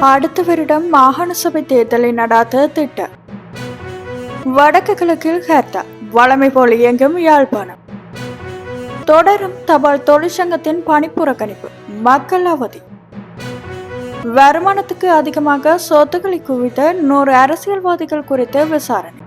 அடுத்த வருடம் மாகாண சபை தேர்தலை நடாத்த திட்டம் வடக்கு கிழக்கில் ஹேர்த்தா வளமை போல் இயங்கும் யாழ்ப்பாணம். தொடரும் தபால் தொழிற்சங்கத்தின் பணிப்புறக்கணிப்பு மக்கள் அவதி. வருமானத்துக்கு அதிகமாக சொத்துக்களை குவித்த நூறு அரசியல்வாதிகள் குறித்த விசாரணை.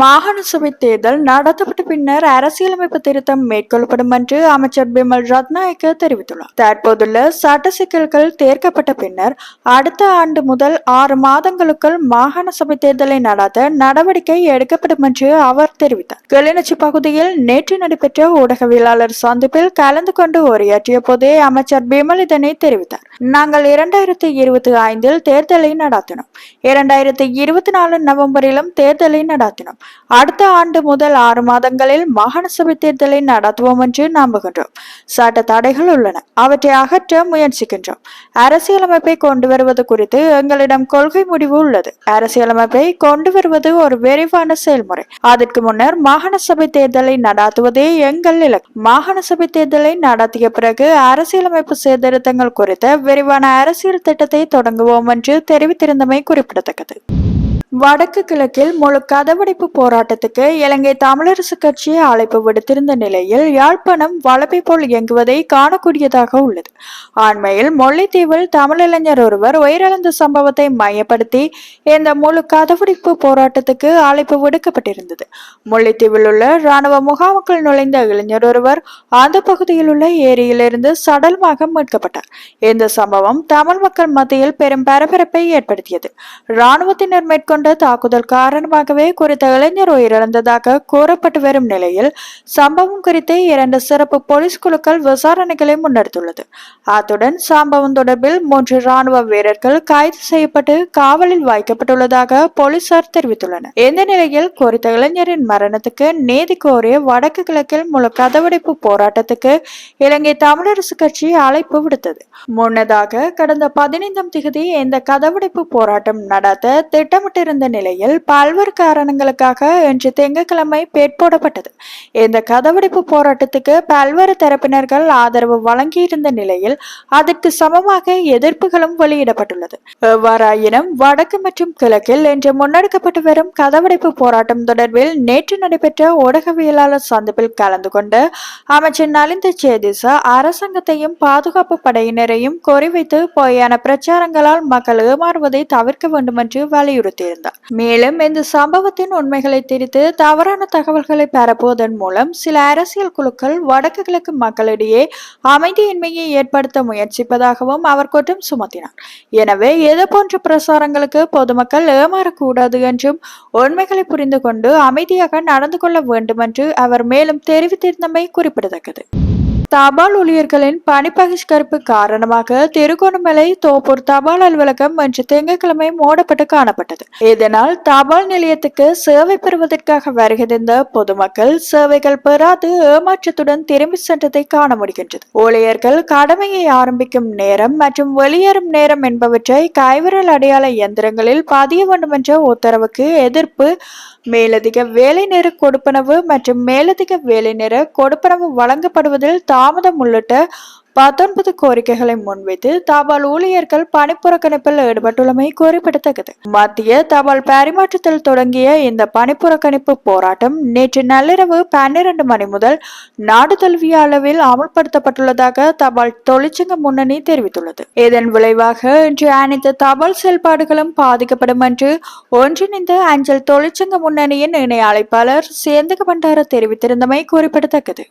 மாகாண சபை தேர்தல் நடத்தப்பட்ட பின்னர் அரசியலமைப்பு திருத்தம் மேற்கொள்ளப்படும் என்று அமைச்சர் பிமல் ரத்நாயக்க தெரிவித்துள்ளார். தற்போதுள்ள சட்ட சிக்கல்கள் தேர்க்கப்பட்ட பின்னர் அடுத்த ஆண்டு முதல் ஆறு மாதங்களுக்குள் மாகாண சபை தேர்தலை நடத்த நடவடிக்கை எடுக்கப்படும் என்று அவர் தெரிவித்தார். கிளிநொச்சி பகுதியில் நேற்று நடைபெற்ற ஊடகவியலாளர் சந்திப்பில் கலந்து கொண்டு உரையாற்றிய போதே அமைச்சர் பிமல் இதனை தெரிவித்தார். நாங்கள் இரண்டாயிரத்தி இருபத்தி ஐந்தில் தேர்தலை நடாத்தினோம். இரண்டாயிரத்தி இருபத்தி நாலு நவம்பரிலும் தேர்தலை நடாத்தினோம். அடுத்த ஆண்டு முதல் ஆறு மாதங்களில் மாகாண சபை தேர்தலை நடத்துவோம் என்று நம்புகின்றோம். சட்ட தடைகள் உள்ளன. அவற்றை அகற்ற முயற்சிக்கின்றோம். அரசியலமைப்பை கொண்டு வருவது குறித்து எங்களிடம் கொள்கை முடிவு உள்ளது. அரசியலமைப்பை கொண்டு வருவது ஒரு விரைவான செயல்முறை. அதற்கு முன்னர் மாகாண சபை தேர்தலை நடாத்துவதே எங்கள் இலக்கு. மாகாண சபை தேர்தலை நடத்திய பிறகு அரசியலமைப்பு சீர்திருத்தங்கள் குறித்த விரிவான அரசியல் திட்டத்தை தொடங்குவோம் என்று தெரிவித்திருந்தமை குறிப்பிடத்தக்கது. வடக்கு கிழக்கில் முழு கதவடைப்பு போராட்டத்துக்கு இலங்கை தமிழரசு கட்சி அழைப்பு விடுத்திருந்த நிலையில் யாழ்ப்பாணம் வளப்பை போல் இயங்குவதை காணக்கூடியதாக உள்ளது. அண்மையில் முல்லைத்தீவில் தமிழிளைஞர் ஒருவர் உயிரிழந்த சம்பவத்தை மையப்படுத்தி இந்த முழு கதவடைப்பு போராட்டத்துக்கு அழைப்பு விடுக்கப்பட்டிருந்தது. முல்லைத்தீவில் உள்ள ராணுவ முகாமுக்குள் நுழைந்த இளைஞர் ஒருவர் அந்த பகுதியில் உள்ள ஏரியிலிருந்து சடலமாக மீட்கப்பட்டார். இந்த சம்பவம் தமிழ் மக்கள் மத்தியில் பெரும் பரபரப்பை ஏற்படுத்தியது. ராணுவத்தினர் மேற்கொண்ட தாக்குதல் காரணமாகவே குறித்த இளைஞர் உயிரிழந்ததாக கூறப்பட்டு வரும் நிலையில் சம்பவம் குறித்து இரண்டு சிறப்பு போலீஸ் குழுக்கள் விசாரணைகளை முன்னெடுத்துள்ளது. அத்துடன் சம்பவம் தொடர்பில் மூன்று ராணுவ வீரர்கள் கைது செய்யப்பட்டு காவலில் வைக்கப்பட்டுள்ளதாக போலீசார் தெரிவித்துள்ளனர். இந்த நிலையில் குறித்த இளைஞரின் மரணத்துக்கு நீதி கோரிய வடக்கு கிழக்கில் முழு கதவடைப்பு போராட்டத்துக்கு இலங்கை தமிழரசு கட்சி அழைப்பு விடுத்தது. முன்னதாக கடந்த பதினைந்தாம் திகதி இந்த கதவடைப்பு போராட்டம் நடத்த திட்டமிட்டிருந்த நிலையில் பல்வேறு காரணங்களுக்காக இன்று திங்கட்கிழமை பேட்போடப்பட்டது இந்த கதவடைப்பு போராட்டத்துக்கு பல்வேறு தரப்பினர்கள் ஆதரவு வழங்கியிருந்த நிலையில் அதற்கு சமமாக எதிர்ப்புகளும் வெளியிடப்பட்டுள்ளது. எவ்வாறாயினும் வடக்கு மற்றும் கிழக்கில் இன்று முன்னெடுக்கப்பட்டு வரும் கதவடைப்பு போராட்டம் தொடர்பில் நேற்று நடைபெற்ற ஊடகவியலாளர் சந்திப்பில் கலந்து கொண்டு அமைச்சர் நலிந்த சேதிசா அரசாங்கத்தையும் பாதுகாப்பு படையினரையும் குறிவைத்து பொய்யான பிரச்சாரங்களால் மக்கள் ஏமாறுவதை தவிர்க்க வேண்டும் என்று வலியுறுத்தியிருந்தார். மேலும் இந்த சம்பவத்தின் உண்மைகளை திரித்து தவறான தகவல்களை பரப்புவதன் மூலம் சில அரசியல் குழுக்கள் வடக்கு கிழக்கு மக்களிடையே அமைதியின்மையை ஏற்படுத்த முயற்சிப்பதாகவும் அவர் குற்றம் சுமத்தினார். எனவே எது போன்ற பிரசாரங்களுக்கு பொதுமக்கள் ஏமாறக்கூடாது என்றும் உண்மைகளை புரிந்து கொண்டு அமைதியாக நடந்து கொள்ள வேண்டும் என்று அவர் மேலும் தெரிவித்திருந்தமை குறிப்பிடத்தக்கது. தபால் ஊழியர்களின் பணி பகிஷ்கரிப்பு காரணமாக திருகோணமலை தோப்பூர் தபால் அலுவலகம் இன்று திங்கட்கிழமை மூடப்பட்டு காணப்பட்டது. இதனால் தபால் நிலையத்துக்கு சேவை பெறுவதற்காக வருகின்ற பொதுமக்கள் சேவைகள் பெறாது ஏமாற்றத்துடன் திரும்பி சென்றதை காண முடிகின்றது. ஊழியர்கள் கடமையை ஆரம்பிக்கும் நேரம் மற்றும் வெளியேறும் நேரம் என்பவற்றை கைவிரல் அடையாள இயந்திரங்களில் பதிய வேண்டும் என்ற உத்தரவுக்கு எதிர்ப்பு மேலதிக வேலை நேர கொடுப்பனவு மற்றும் மேலதிக வேலை நேர கொடுப்பனவு வழங்கப்படுவதில் தாமதம் உள்ளிட்ட பத்தொன்பது கோரிக்கைகளை முன்வைத்து தபால் ஊழியர்கள் பணிப்புறக்கணிப்பில் ஈடுபட்டுள்ளமை குறிப்பிடத்தக்கது. மத்திய தபால் பரிமாற்றத்தில் தொடங்கிய இந்த பணிப்புறக்கணிப்பு போராட்டம் நேற்று நள்ளிரவு பன்னிரண்டு மணி முதல் நாடு தழுவிய அளவில் அமல்படுத்தப்பட்டுள்ளதாக தபால் தொழிற்சங்க முன்னணி தெரிவித்துள்ளது. இதன் விளைவாக இன்று அனைத்து தபால் செயல்பாடுகளும் பாதிக்கப்படும் என்று ஒன்றிணைந்த அஞ்சல் தொழிற்சங்க முன்னணியின் இணை அழைப்பாளர் சேந்தக பண்டார தெரிவித்திருந்தமை குறிப்பிடத்தக்கது.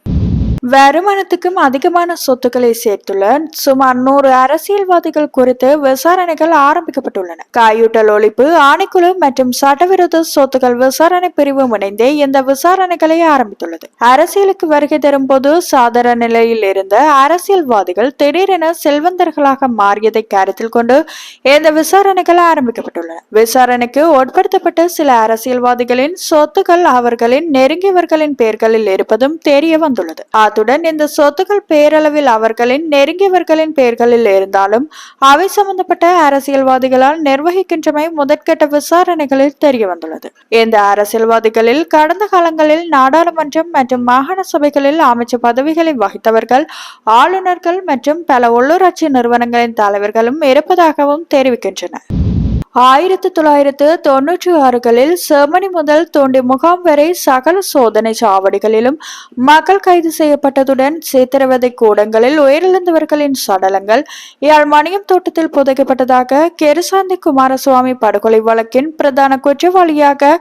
வருமானத்துக்கும் அதிகமான சொத்துக்களை சேர்த்துள்ள சுமார் நூறு அரசியல்வாதிகள் குறித்து விசாரணைகள் ஆரம்பிக்கப்பட்டுள்ளன. காயூட்டல் ஒழிப்பு ஆணைக்குழு மற்றும் சட்டவிரோத சொத்துக்கள் விசாரணை பிரிவு இணைந்தே இந்த விசாரணைகளை ஆரம்பித்துள்ளது. அரசியலுக்கு வருகை தரும் போது சாதாரண நிலையில் இருந்த அரசியல்வாதிகள் திடீரென செல்வந்தர்களாக மாறியதை கருத்தில் கொண்டு இந்த விசாரணைகள் ஆரம்பிக்கப்பட்டுள்ளன. விசாரணைக்கு உட்படுத்தப்பட்ட சில அரசியல்வாதிகளின் சொத்துக்கள் அவர்களின் நெருங்கியவர்களின் பெயர்களில் இருப்பதும் தெரிய வந்துள்ளது. அத்துடன் இந்த சொத்துக்கள் பேரளவில் அவர்களின் நெருங்கியவர்களின் பெயர்களில் இருந்தாலும் அவை சம்பந்தப்பட்ட அரசியல்வாதிகளால் நிர்வகிக்கின்றமை முதற்கட்ட விசாரணைகளில் தெரிய வந்துள்ளது இந்த அரசியல்வாதிகளில் கடந்த காலங்களில் நாடாளுமன்றம் மற்றும் மாகாண சபைகளில் அமைச்சர் பதவிகளை வகித்தவர்கள் ஆளுநர்கள் மற்றும் பல உள்ளூராட்சி நிறுவனங்களின் தலைவர்களும் இருப்பதாகவும் தெரிவிக்கின்றனர். ஆயிரத்தி தொள்ளாயிரத்து தொன்னூற்றி ஆறுகளில் செமனி முதல் தோண்டி முகாம் வரை சகல சோதனை சாவடிகளிலும் மக்கள் கைது செய்யப்பட்டதுடன் சித்திரவதை கூடங்களில் உயிரிழந்தவர்களின் சடலங்கள் யாழ் மணியம் தோட்டத்தில் புதைக்கப்பட்டதாக கெருசாந்தி குமாரசுவாமி படுகொலை வழக்கின் பிரதான குற்றவாளியாக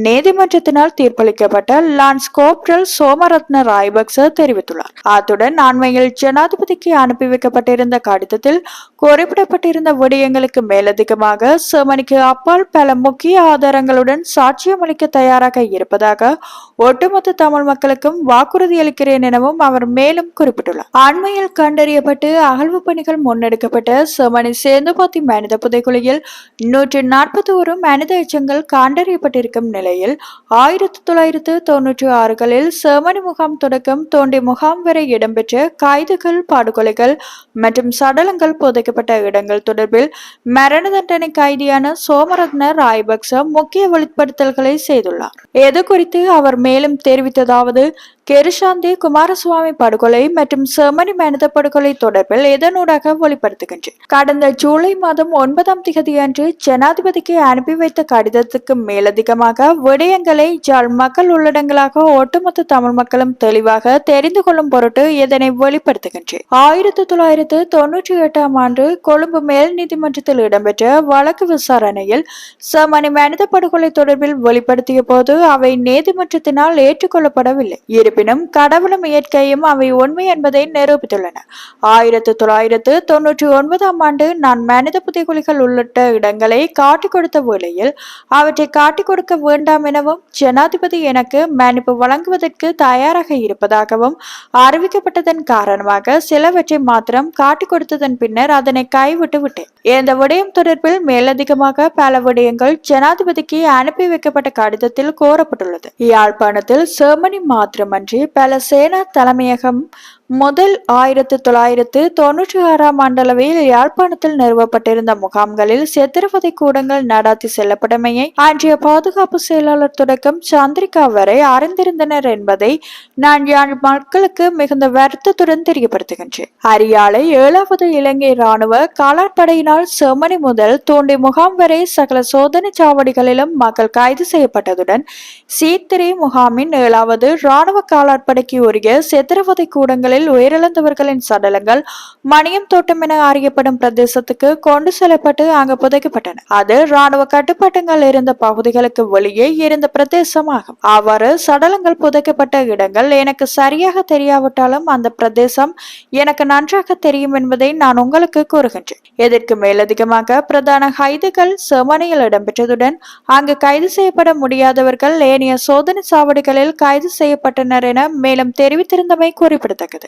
நீதிமன்றத்தினால் தீர்ப்பளிக்கப்பட்ட லான்ஸ் கோப்ரல் சோமரத்ன ராயபக்ச தெரிவித்துள்ளார். அத்துடன் அண்மையில் ஜனாதிபதிக்கு அனுப்பி வைக்கப்பட்டிருந்த கடிதத்தில் குறிப்பிடப்பட்டிருந்த விடயங்களுக்கு மேலதிகமாக மணிக்கு அப்பால் பல முக்கிய ஆதாரங்களுடன் சாட்சியம் அளிக்க தயாராக இருப்பதாக ஒட்டுமொத்த தமிழ் மக்களுக்கும் வாக்குறுதி அளிக்கிறேன் எனவும் அவர் மேலும் குறிப்பிட்டுள்ளார். அண்மையில் கண்டறியப்பட்டு அகழ்வு பணிகள் முன்னெடுக்கப்பட்ட செமனி சேந்துபாத்தி மனித புதைக்குழியில் நூற்றி நாற்பத்தி ஒரு மனித எச்சங்கள் கண்டறியப்பட்டிருக்கும் நிலையில் ஆயிரத்தி தொள்ளாயிரத்து தொன்னூற்றி ஆறுகளில் செமனி முகாம் தொடக்கம் தோண்டி முகாம் வரை இடம்பெற்ற கைதுகள் படுகொலைகள் மற்றும் சடலங்கள் புதைக்கப்பட்ட இடங்கள் தொடர்பில் மரண தண்டனை கைதியான சோமரத்ன ராய்பக்ச முக்கிய வெளிப்படுத்தல்களை செய்துள்ளார். எது குறித்து அவர் மேலும் தெரிவித்ததாவது கெருசாந்தி குமாரசுவாமி படுகொலை மற்றும் செமனி மனித படுகொலை தொடர்பில் இதனூடாக வெளிப்படுத்துகின்றன? கடந்த ஜூலை மாதம் ஒன்பதாம் தேதியன்று ஜனாதிபதிக்கு அனுப்பி வைத்த கடிதத்துக்கு மேலதிகமாக விடயங்களை ஜாழ் மக்கள் உள்ளடங்களாக ஒட்டுமொத்த தமிழ் மக்களும் தெளிவாக தெரிந்து கொள்ளும் பொருட்டு இதனை வெளிப்படுத்துகின்றன. ஆயிரத்தி தொள்ளாயிரத்து தொன்னூற்றி எட்டாம் ஆண்டு கொழும்பு மேல் நீதிமன்றத்தில் இடம்பெற்ற வழக்கு விசாரணையில் செமனி மனித படுகொலை தொடர்பில் வெளிப்படுத்திய போது அவை நீதிமன்றத்தினால் ஏற்றுக்கொள்ளப்படவில்லை. இருப்பினும் கடவுளும் இயற்கையும் அவை உண்மை என்பதை நிரூபித்துள்ளன. ஆயிரத்தி தொள்ளாயிரத்து தொன்னூற்றி ஒன்பதாம் ஆண்டு நான் மனித புதைகுழிகள் உள்ளிட்ட இடங்களை காட்டிக் கொடுத்த வேளையில் அவற்றை காட்டிக் கொடுக்க வேண்டாம் எனவும் ஜனாதிபதி எனக்கு மன்னிப்பு வழங்குவதற்கு தயாராக இருப்பதாகவும் அறிவிக்கப்பட்டதன் காரணமாக சிலவற்றை மாத்திரம் காட்டிக் கொடுத்ததன் பின்னர் அதனை கைவிட்டு விட்டேன். இந்த விடயம் தொடர்பில் மேலதிகமாக பல விடயங்கள் ஜனாதிபதிக்கு அனுப்பி வைக்கப்பட்ட கடிதத்தில் கோரப்பட்டுள்ளது யாழ்ப்பாணத்தில் ஜெர்மனி மாத்திரமன்றி பல சேனா தலைமையகம் முதல் ஆயிரத்தி தொள்ளாயிரத்து தொன்னூற்றி ஆறாம் ஆண்டளவில் யாழ்ப்பாணத்தில் நிறுவப்பட்டிருந்த முகாம்களில் சித்திரவதை கூடங்கள் நடாத்தி செல்லப்படமையை அன்றைய பாதுகாப்பு செயலாளர் தொடக்கம் சந்திரிகா வரை அறிந்திருந்தனர் என்பதை நான் யாழ் மக்களுக்கு மிகுந்த வருத்தத்துடன் தெரியப்படுத்துகின்றேன். அரியாலை ஏழாவது இலங்கை ராணுவ காலாட்படையினால் செம்மணி முதல் தோண்டி முகாம் வரை சகல சோதனை சாவடிகளிலும் மக்கள் கைது செய்யப்பட்டதுடன் சீத்திரை முகாமின் ஏழாவது ராணுவ காலாட்படைக்கு உரிய சித்திரவதை கூடங்களில் உயிரிழந்தவர்களின் சடலங்கள் மணியம் தோட்டம் என அறியப்படும் பிரதேசத்துக்கு கொண்டு செல்லப்பட்டு அங்கு புதைக்கப்பட்டன. அது ராணுவ கட்டுப்பாட்டுகள் இருந்த பகுதிகளுக்கு வெளியே இருந்த பிரதேசமாகும். அவ்வாறு சடலங்கள் புதைக்கப்பட்ட இடங்கள் எனக்கு சரியாக தெரியாவிட்டாலும் அந்த பிரதேசம் எனக்கு நன்றாக தெரியும் என்பதை நான் உங்களுக்கு கூறுகின்றேன். இதற்கு மேலதிகமாக பிரதான கைதுகள் செமனையில் இடம்பெற்றதுடன் அங்கு கைது செய்யப்பட முடியாதவர்கள் ஏனைய சோதனை சாவடிகளில் கைது செய்யப்பட்டனர் என மேலும் தெரிவித்திருந்தமை குறிப்பிடத்தக்கது.